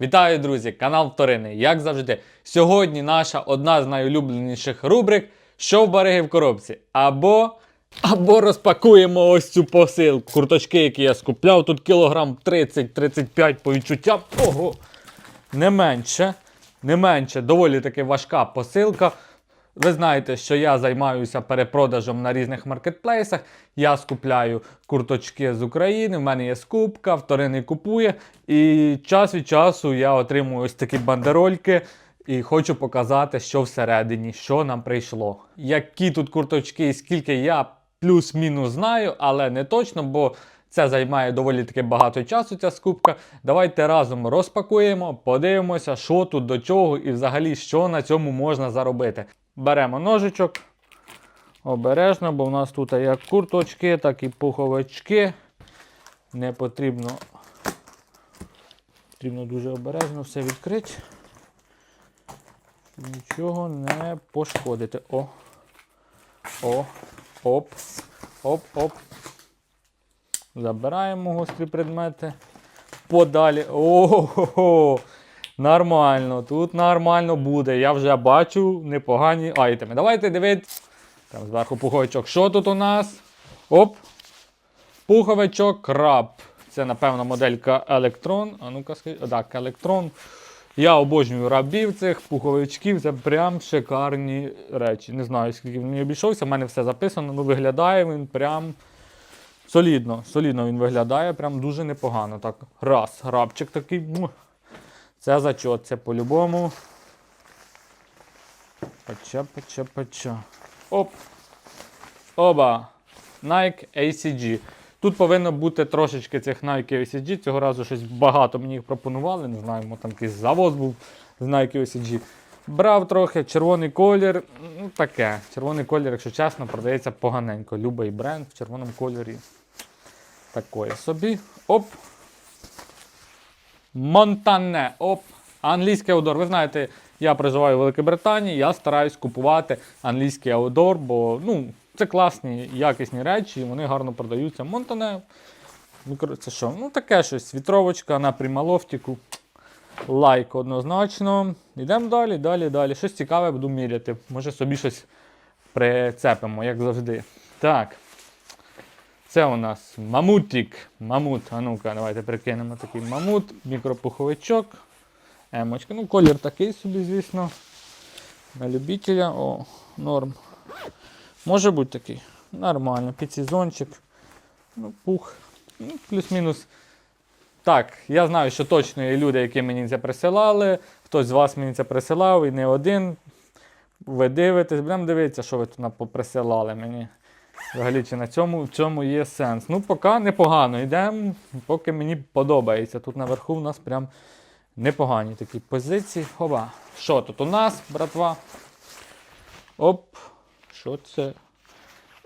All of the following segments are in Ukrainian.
Вітаю, друзі! Канал Вторини. Як завжди, сьогодні наша одна з найулюбленіших рубрик Що в бариги в коробці? Або або розпакуємо ось цю посилку. Курточки, які я скупляв, тут кілограм 30-35 по відчуттям. Ого! Не менше. Не менше, доволі таки важка посилка. Ви знаєте, що я займаюся перепродажем на різних маркетплейсах. Я скупляю курточки з України, в мене є скупка, вторинний купує. І час від часу я отримую ось такі бандерольки і хочу показати, що всередині, що нам прийшло. Які тут курточки і скільки я плюс-мінус знаю, але не точно, бо це займає доволі таки багато часу, ця скупка. Давайте разом розпакуємо, подивимося, що тут до чого і взагалі що на цьому можна заробити. Беремо ножичок. Обережно, бо в нас тут як курточки, так і пуховички. Не потрібно. Потрібно дуже обережно все відкрити. Нічого не пошкодити. О. О. Оп. Оп-оп. Забираємо гострі предмети. Подалі. Ого! Нормально, тут нормально буде. Я вже бачу непогані айтеми. Давайте дивитися. Там зверху пуховичок. Що тут у нас? Оп. Пуховичок краб. Це, напевно, моделька Electron. А ну-ка скажіть. Так, Electron. Я обожнюю рабів цих пуховичків. Це прям шикарні речі. Не знаю, скільки він мені обійшовся. У мене все записано. Ну, виглядає він прям. Солідно, солідно він виглядає, прям дуже непогано. Так, раз, рабчик такий. Це зачот, це по-любому. Пача, пача, пача. Оп. Оба. Nike ACG. Тут повинно бути трошечки цих Nike ACG. Цього разу щось багато мені їх пропонували. Не знаю, там якийсь завоз був з Nike ACG. Брав трохи червоний колір. Ну, таке. Червоний колір, якщо чесно, продається поганенько. Любий бренд в червоному кольорі. Такої собі. Оп. Монтане. Оп. Англійський аудор. Ви знаєте, я проживаю у Великій Британії, я стараюсь купувати англійський аудор, бо ну, це класні, якісні речі, вони гарно продаються. Монтане. Це що? Ну, таке щось. Вітровочка на прималофтіку. Лайк однозначно. Йдемо далі, далі, далі. Щось цікаве буду міряти. Може собі щось прицепимо, як завжди. Так. Це у нас мамутик. Мамут. А ну-ка, давайте прикинемо такий мамут, мікропуховичок. Емочка. Ну, колір такий собі, звісно. На любителя. О, норм. Може бути такий. Нормально. Підсезончик. Ну, пух. Ну, плюс-мінус. Так, я знаю, що точно є люди, які мені це присилали. Хтось з вас мені це присилав і не один. Ви дивитесь, будемо дивитися, що ви тут поприсилали мені. Взагалі, чи на цьому, в цьому є сенс. Ну, поки непогано йдемо, поки мені подобається. Тут наверху в нас прям непогані такі позиції. Хоба. Що тут у нас, братва? Оп. Що це?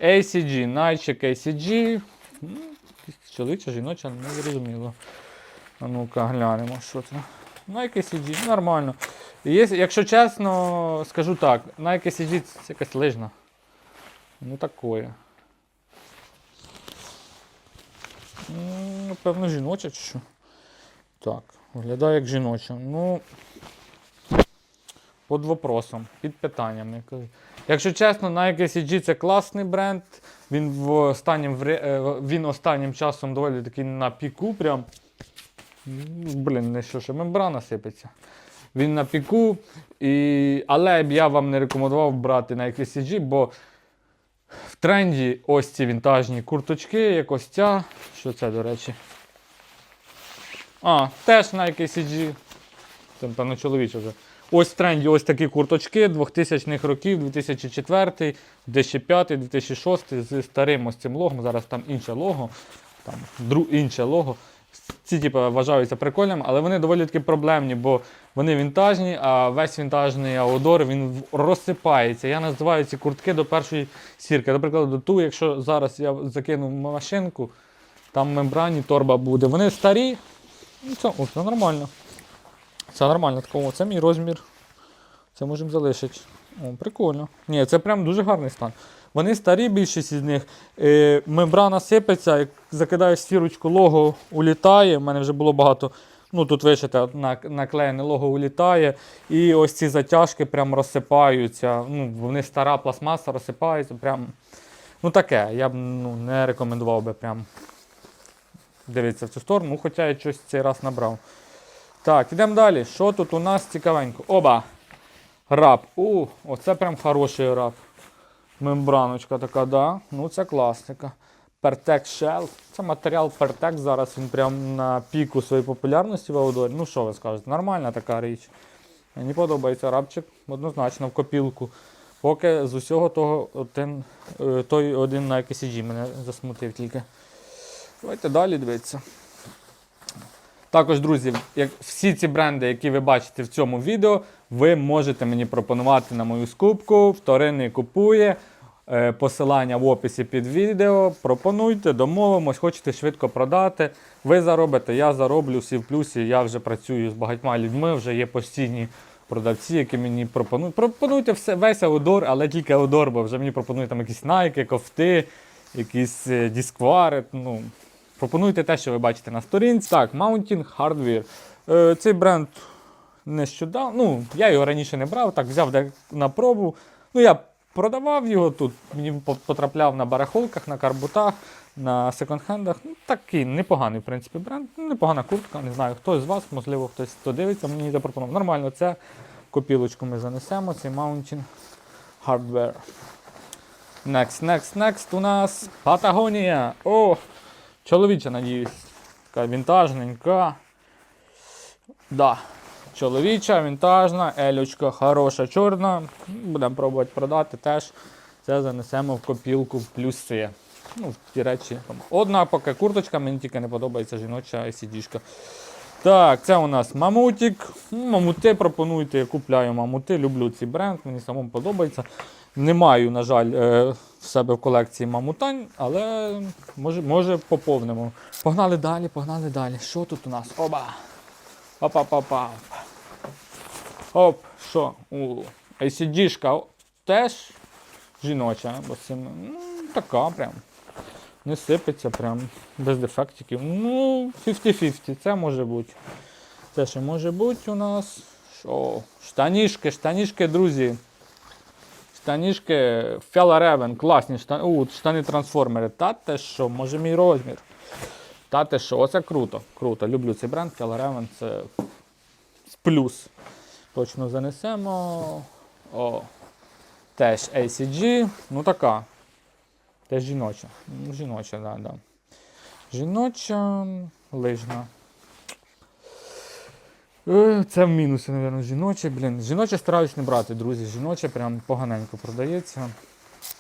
ACG, Найчик ACG. Чоловіча, жіноча, не зрозуміло. А ну-ка, глянемо, що це. Nike ACG, нормально. Є, якщо чесно, скажу так, Nike ACG це якась лижна. Ну такое. Ну, Напевно, жіноча чи що. Так, виглядає як жіноча. Ну. Під вопросом, під питанням. Якщо чесно, Nike SG це класний бренд. Він в останнім, е, він останнім часом доволі такий на піку. Прям. Блін, не що, що мембрана сипеться. Він на піку. І... Але б я вам не рекомендував брати Nike SG, бо в тренді ось ці вінтажні курточки, як ось ця. Що це, до речі? А, теж Nike CG. Це, напевно, чоловіче вже. Ось в тренді ось такі курточки 2000-х років, 2004, 2005, 2006 з старим ось цим логом. Зараз там інше лого, там дру, інше лого. Ці типу, вважаються прикольними, але вони доволі таки проблемні, бо вони вінтажні, а весь вінтажний аудор він розсипається. Я називаю ці куртки до першої сірки. Наприклад, до ту, якщо зараз я закину машинку, там мембрані торба буде. Вони старі, ну це, о, це нормально. Це нормально такого. Це мій розмір. Це можемо залишити. О, прикольно. Ні, це прям дуже гарний стан. Вони старі, більшість із них. Е, мембрана сипеться, як закидаєш сірочку, лого улітає. У мене вже було багато Ну, тут вишите, на- наклеєне лого улітає, і ось ці затяжки прям розсипаються. Ну, вони стара пластмаса розсипається. Прям, ну таке, я б ну, не рекомендував би прям дивитися в цю сторону, ну, хоча я щось цей раз набрав. Так, ідемо далі. Що тут у нас цікавенько? Оба! Раб. У, оце прям хороший раб. Мембраночка така, да. Ну це класика. Pertex Shell. Це матеріал Pertex. Зараз він прям на піку своєї популярності в аудорі. Ну що ви скажете? Нормальна така річ. Мені подобається рабчик однозначно в копілку. Поки з усього того один, е, той один на KCG мене засмутив тільки. Давайте далі дивитися. Також, друзі, як всі ці бренди, які ви бачите в цьому відео, ви можете мені пропонувати на мою скупку. Вторинний купує. Е, Посилання в описі під відео. Пропонуйте, домовимось, хочете швидко продати. Ви заробите, я зароблю всі в плюсі. Я вже працюю з багатьма людьми, вже є постійні продавці, які мені пропонують. Пропонуйте все, весь аудор, але тільки аудор, бо вже мені пропонують там якісь найки, кофти, якісь е, дісквари. Ну, Пропонуйте те, що ви бачите на сторінці. Так, Mountain Hardware. Е, цей бренд нещодавно. Ну, я його раніше не брав, так взяв на пробу. Ну, я продавав його тут, мені потрапляв на барахолках, на карбутах, на секонд-хендах. Ну, такий непоганий, в принципі, бренд. Ну, непогана куртка. Не знаю, хто з вас, можливо, хтось хто дивиться, мені запропонував. Нормально, це копілочку ми занесемо, цей Mountain Hardware. Next, next, next у нас Патагонія. О! Чоловіча, надіюсь. Така вінтажненька. Да. Чоловіча, вінтажна, елючка хороша, чорна. Будемо пробувати продати теж. Це занесемо в копілку в плюси. Ну, в ті речі. Одна поки курточка, мені тільки не подобається жіноча SCD-шка. Так, це у нас мамутик. Ну, Мамути пропонуйте, я купляю мамути. Люблю цей бренд, мені самому подобається. Не маю, на жаль, е, в себе в колекції мамутань, але може, може поповнимо. Погнали далі, погнали далі. Що тут у нас? Оба! Опа-па-па. Оп, що? У, ACD-шка теж жіноча, бо це ну, така прям. Не сипеться прям без дефектиків. Ну, 50-50, це може бути. Це ще може бути у нас. Що? Штанішки, штанішки, друзі. Штанішки Феларевен, класні штани. У, штани трансформери. Та те що, може мій розмір. Та те що, оце круто. Круто. Люблю цей бренд. Феларевен це плюс. Точно занесемо. О. Теж ACG. Ну така. Теж жіноча. Жіноча, да, да. Жіноча лижна. Е, Це в мінуси, мабуть, жіноче, блін. Жіноче стараюсь не брати, друзі. Жіноче прям поганенько продається.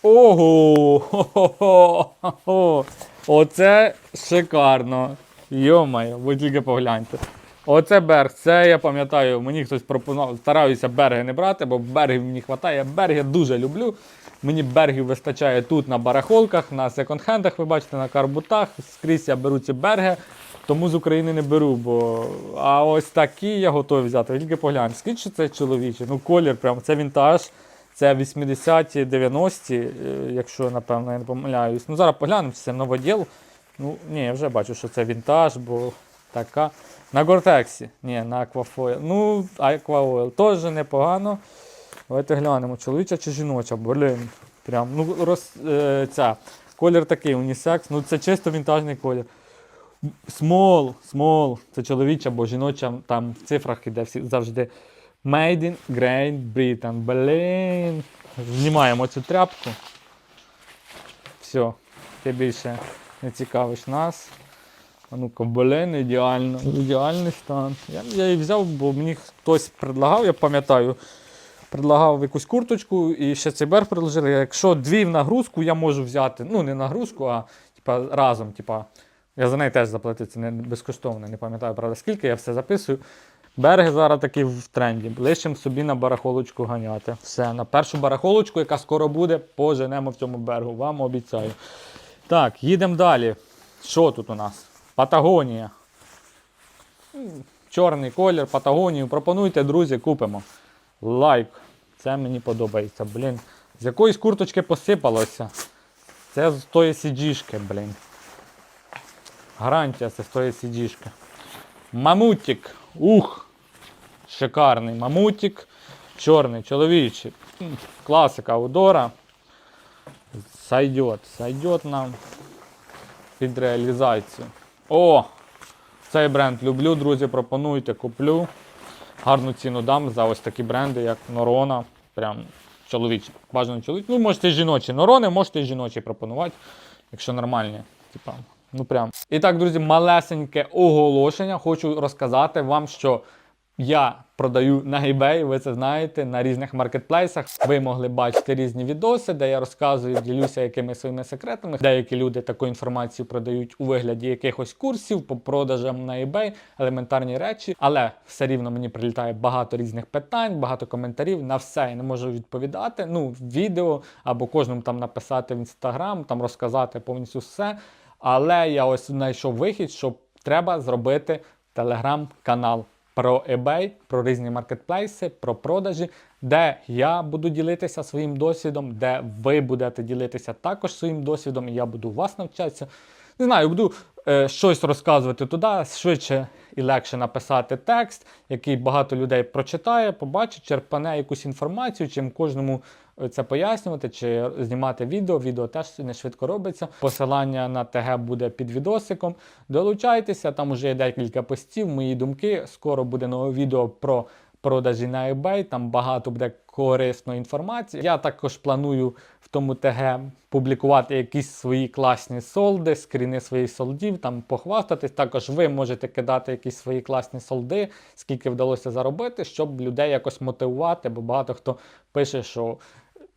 Ого! Хо-хо-хо! Оце шикарно. Йомаю, ви тільки погляньте. Оце берг. Це я пам'ятаю, мені хтось пропонував, стараюся берги не брати, бо бергів мені вистачає. Берг я дуже люблю. Мені бергів вистачає тут на барахолках, на секонд-хендах, ви бачите, на карбутах. Скрізь я беру ці берги, тому з України не беру. Бо... А ось такі я готовий взяти. Тільки погляньте, скільки це чоловіче. Ну, колір, прям, це вінтаж. Це 80-ті, 90-ті, е, якщо напевно я не помиляюсь. Ну зараз поглянемо, це новоділ. Ну, ні, я вже бачу, що це вінтаж, бо така. На Гортексі. Ні, на Aquafoil. Ну, Aquaoil теж непогано. Давайте глянемо, чоловіча чи жіноча, блін. Прям, ну, роз, е, ця. Колір такий унісекс, ну це чисто вінтажний колір. Смол, смол, це чоловіча або жіноча, там в цифрах іде всі завжди. Made in Great Britain. Блін. Знімаємо цю тряпку. Все, ти більше не цікавиш нас. А ну-ка, блін, ідеально, ідеальний стан. Я, я її взяв, бо мені хтось предлагав, я пам'ятаю, предлагав якусь курточку і ще цей берг предложили. Якщо дві в нагрузку, я можу взяти, ну не нагрузку, а типа, разом. Типа, я за неї теж заплатив, це не безкоштовно, не пам'ятаю, правда, скільки, я все записую. Береги зараз такі в тренді. Лишимо собі на барахолочку ганяти. Все, на першу барахолочку, яка скоро буде, поженемо в цьому бергу. Вам обіцяю. Так, їдемо далі. Що тут у нас? Патагонія. Чорний колір, Патагонію. Пропонуйте, друзі, купимо. Лайк. Це мені подобається, блін. З якоїсь курточки посипалося. Це з тої сіджішки, блін. Гарантія це з тої сіджішки. Мамутик. Ух! Шикарний мамутик. Чорний, чоловічий. Класика Удора. Сойдет, сойдет нам під реалізацію. О! Цей бренд люблю, друзі, пропонуйте, куплю. Гарну ціну дам за ось такі бренди, як Норона. Прям чоловічі. Бажано чоловічі. Ну, можете і жіночі Норони, можете і жіночі пропонувати, якщо нормальні. Типа, ну прям. І так, друзі, малесеньке оголошення. Хочу розказати вам, що я продаю на eBay, ви це знаєте, на різних маркетплейсах. Ви могли бачити різні відоси, де я розказую, ділюся якимись своїми секретами. Деякі люди таку інформацію продають у вигляді якихось курсів по продажам на eBay, елементарні речі. Але все рівно мені прилітає багато різних питань, багато коментарів. На все я не можу відповідати. Ну, в відео або кожному там написати в інстаграм, там розказати повністю все. Але я ось знайшов вихід, що треба зробити телеграм-канал про eBay, про різні маркетплейси, про продажі, де я буду ділитися своїм досвідом, де ви будете ділитися також своїм досвідом, і я буду вас навчатися. Не знаю, буду е, щось розказувати туди, швидше і легше написати текст, який багато людей прочитає, побачить, черпане якусь інформацію, чим кожному е, це пояснювати чи знімати відео. Відео теж не швидко робиться. Посилання на ТГ буде під відосиком. Долучайтеся, там вже є декілька постів, мої думки. Скоро буде нове відео про продажі на eBay, там багато буде корисної інформації. Я також планую в тому ТГ публікувати якісь свої класні солди, скріни своїх солдів, там похвастатись. Також ви можете кидати якісь свої класні солди, скільки вдалося заробити, щоб людей якось мотивувати, бо багато хто пише, що.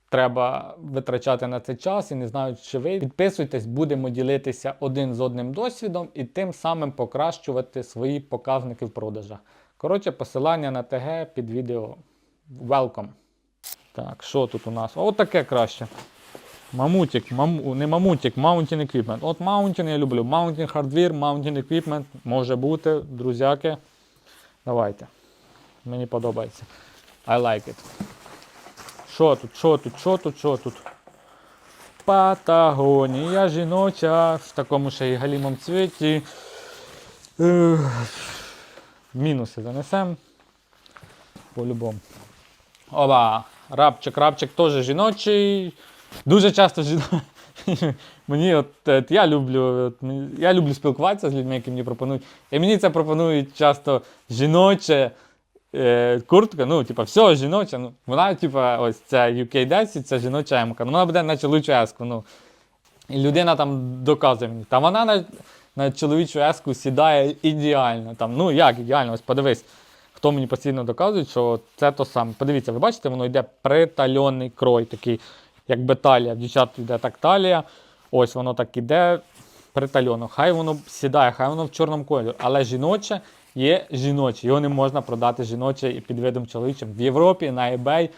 Треба витрачати на це час і не знаю, чи ви підписуйтесь, будемо ділитися один з одним досвідом і тим самим покращувати свої показники в продажах. Коротше, посилання на ТГ під відео. Welcome. Так, що тут у нас? От таке краще. Мамутик, маму, не мамутик, Mountain Equipment. От Mountain я люблю. Mountain Hardware, Mountain Equipment може бути, друзяки. Давайте. Мені подобається. I like it. Що тут, що тут, що тут, що тут? Патагонія жіноча в такому ще й галімом цвіті. Мінуси занесемо. По-любому. Оба, рабчик, рабчик теж жіночий. Дуже часто жіночий. Мені от, е, я люблю от, я люблю спілкуватися з людьми, які мені пропонують. І мені це пропонують часто жіноче е, куртка, ну, типа, все жіноче. Ну, вона, типа, ось ця UK10, це жіноча емка. Ну, вона буде на чоловічу еску. Ну. І людина там доказує мені. Та вона на, чоловічу еску сідає ідеально. Там, ну як ідеально, ось подивись. Хто мені постійно доказує, що це то саме. Подивіться, ви бачите, воно йде притальонний крой, такий, якби талія. В дівчат йде так талія. Ось воно так іде притальоно. Хай воно сідає, хай воно в чорному кольорі. Але жіноче є жіноче. Його не можна продати жіноче і під видом чоловічим. В Європі на eBay.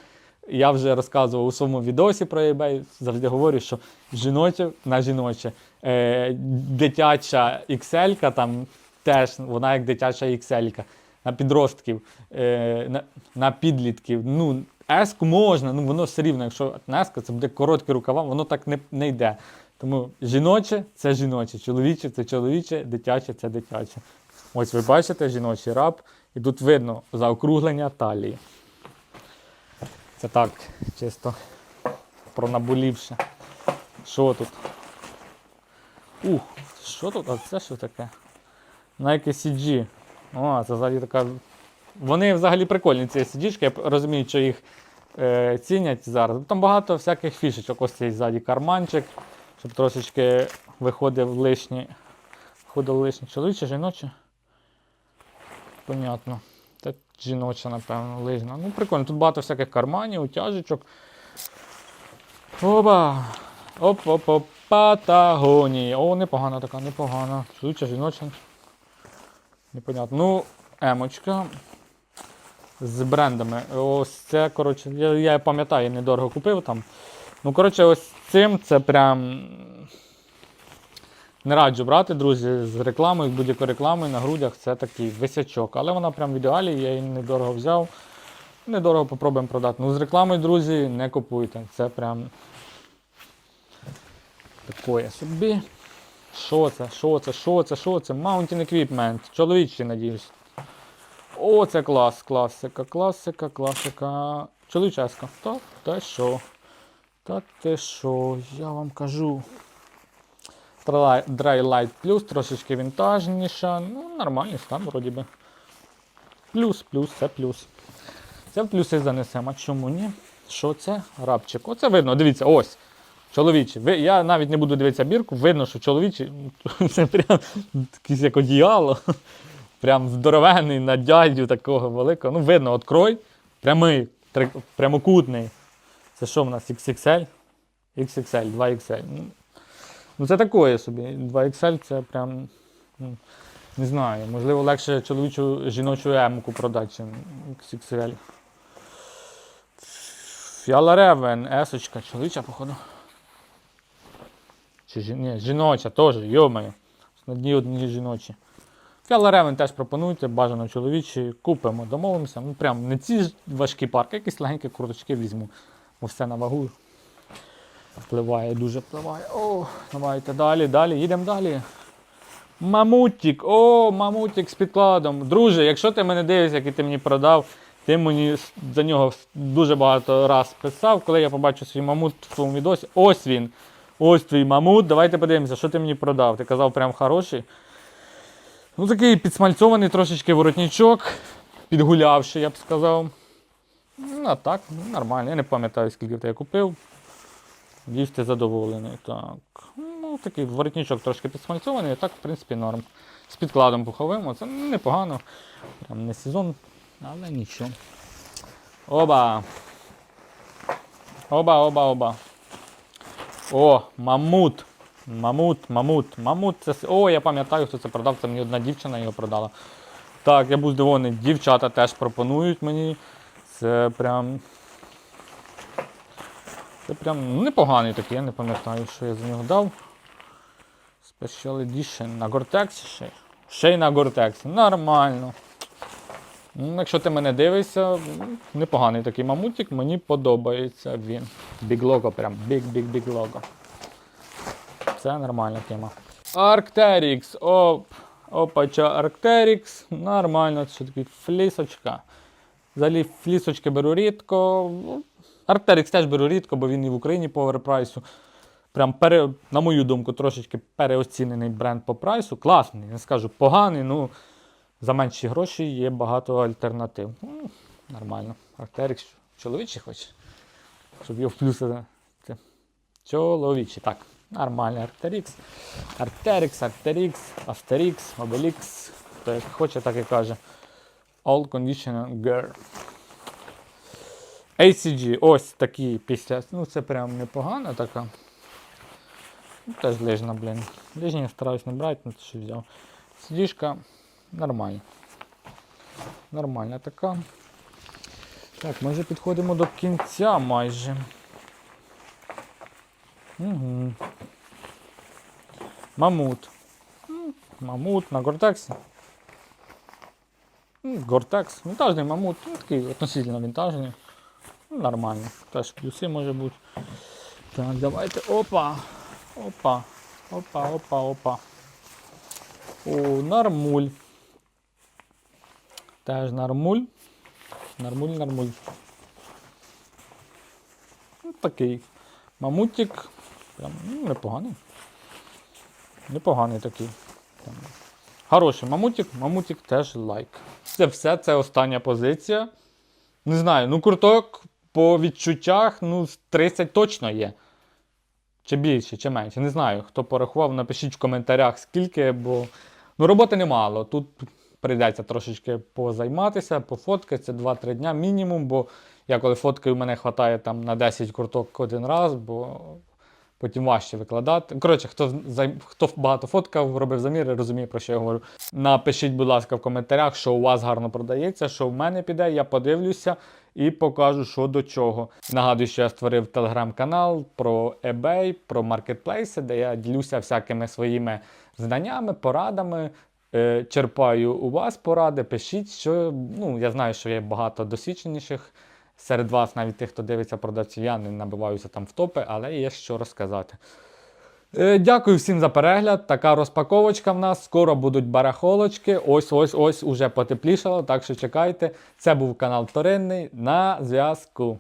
Я вже розказував у своєму відосі про eBay, завжди говорю, що жіноче на жіноче. Е, дитяча XL, там теж вона як дитяча XL. На підростків, е, на, на підлітків. Ну, еску можна, ну воно все рівно, якщо на еску це буде короткі рукава, воно так не, не йде. Тому жіноче це жіноче, чоловіче це чоловіче, дитяче це дитяче. Ось ви бачите жіночий раб, і тут видно заокруглення талії. Це так, чисто пронаболівше. Що тут? Ух, що тут? А це що таке? Nike CG. О, це взагалі така. Вони взагалі прикольні, ці CG-шки. Я розумію, що їх е, цінять зараз. Там багато всяких фішечок. Ось цей ззаді карманчик, щоб трошечки виходив лишні. Виходив лишні чоловіче, жіноче. Понятно. Жіноча, напевно, лижна. Ну, прикольно, тут багато всяких карманів, утяжечок. Оба! Оп-оп-оп, Патагонія. О, непогана така, непогана. Чоловіча, жіноча. Непонятно. Ну, емочка. З брендами. Ось це, коротше, я, я пам'ятаю, недорого купив там. Ну, коротше, ось цим це прям. Не раджу брати, друзі, з рекламою, будь-якою рекламою на грудях це такий висячок. Але вона прям в ідеалі, я її недорого взяв. Недорого попробуємо продати. Ну, з рекламою, друзі, не купуйте. Це прям такое собі. Що це? Що це? Що це? Що це? Mountain Equipment. Чоловічий, надіюсь. О, це клас, класика, класика, класика. Чоловіческа. Та те що? Та те що? Я вам кажу. Dry Light Plus, трошечки вінтажніша. Ну, нормальний стан, вроді би. Плюс, плюс, це плюс. Це в плюси занесемо. А чому ні? Що це? Рабчик. Оце видно, дивіться, ось. Чоловічі. Ви, я навіть не буду дивитися бірку, видно, що чоловічі це прям якесь як одіяло. Прям здоровенний на дядю такого великого. Ну, видно, от крой. Прямий, прямокутний. Це що в нас? XXL? XXL, 2XL. Ну, це такое собі. 2XL це прям. ну, Не знаю, можливо, легше чоловічу жіночу емку продати, ніж XXL. Фіала Ревен, есочка, чоловіча, походу. Чи жі... Ні, жіноча теж, йомаю. Одні одні жіночі. Фіала Ревен теж пропонуйте, бажано чоловічі, купимо, домовимося. Ну прям не ці ж важкі парки, якісь легенькі курточки візьму. Бо все на вагу. Впливає, дуже впливає. О, давайте далі, далі, їдемо далі. Мамутік, о, мамутік з підкладом. Друже, якщо ти мене дивишся, який ти мені продав, ти мені за нього дуже багато раз писав, коли я побачу свій мамут в твоєму відосі. Ось він. Ось твій мамут. Давайте подивимося, що ти мені продав. Ти казав, прям хороший. Ну, такий підсмальцьований трошечки воротничок, підгулявший, я б сказав. Ну, а так, ну, нормально. Я не пам'ятаю, скільки ти я купив. Надіюсь, ти задоволений. Так. Ну, такий воротничок трошки підсмальцьований, так, в принципі, норм. З підкладом пуховим, це непогано. Прям не сезон, але нічого. Оба. Оба, оба, оба. О, мамут. Мамут, мамут, мамут. Це... О, я пам'ятаю, хто це продав. Це мені одна дівчина його продала. Так, я був здивований. Дівчата теж пропонують мені. Це прям. Це прям ну, непоганий такий, я не пам'ятаю, що я за нього дав. Special Edition на Gore-Tex ще. Ще й на Gore-Tex. Нормально. Ну, Якщо ти мене дивишся, непоганий такий мамутик, мені подобається він. Big logo, прям big logo. Це нормальна тема. Arcteryx, оп. Опача Arcteryx. Нормально, це такий флісочка. Взагалі флісочки беру рідко. Arcteryx теж беру рідко, бо він і в Україні по оверпрайсу. Прям, пере, на мою думку, трошечки переоцінений бренд по прайсу. Класний, не скажу поганий, ну за менші гроші є багато альтернатив. Ну, нормально. Arcteryx чоловічий хоч. Щоб його в плюси. Чоловічий. Так, нормальний Arcteryx. Arcteryx, Arcteryx, Asterix, Obelix. Хто як хоче, так і каже. All Conditioner Gear. ACG, ось такі після. Ну, це прям непогана така. Ну, теж лижна, блін. Лижні я стараюсь не брати, ну то що взяв. Сидішка нормальна. Нормальна така. Так, ми вже підходимо до кінця майже. Угу. Мамут. Мамут на Гортексі. Гортекс. Вінтажний мамут. Ну, такий относительно вінтажний. Ну, Нормально. Теж плюси може бути. Так, давайте. Опа. Опа. Опа, опа, опа. О, нормуль. Теж нормуль. Нормуль, нормуль. Ну, такий. Мамутик. Прям ну, непоганий. Непоганий такий. Там. Хороший мамутик, мамутик теж лайк. Це все, це остання позиція. Не знаю, ну курток по відчуттях, ну, 30 точно є. Чи більше, чи менше. Не знаю, хто порахував, напишіть в коментарях, скільки, бо ну, роботи немало. Тут прийдеться трошечки позайматися, пофоткатися 2-3 дня мінімум, бо я коли фоткаю, мене вистачає там на 10 курток один раз, бо потім важче викладати. Коротше, хто, хто багато фоткав, робив заміри, розуміє, про що я говорю. Напишіть, будь ласка, в коментарях, що у вас гарно продається, що в мене піде, я подивлюся і покажу, що до чого. Нагадую, що я створив телеграм-канал про eBay, про маркетплейси, де я ділюся всякими своїми знаннями, порадами. Е, Черпаю у вас поради, пишіть, що ну, я знаю, що є багато досвідченіших серед вас, навіть тих, хто дивиться продавців, я не набиваюся там в топи, але є що розказати. Е, Дякую всім за перегляд. Така розпаковочка в нас. Скоро будуть барахолочки. Ось ось ось уже потеплішало. Так що чекайте. Це був канал Вторинний. На зв'язку.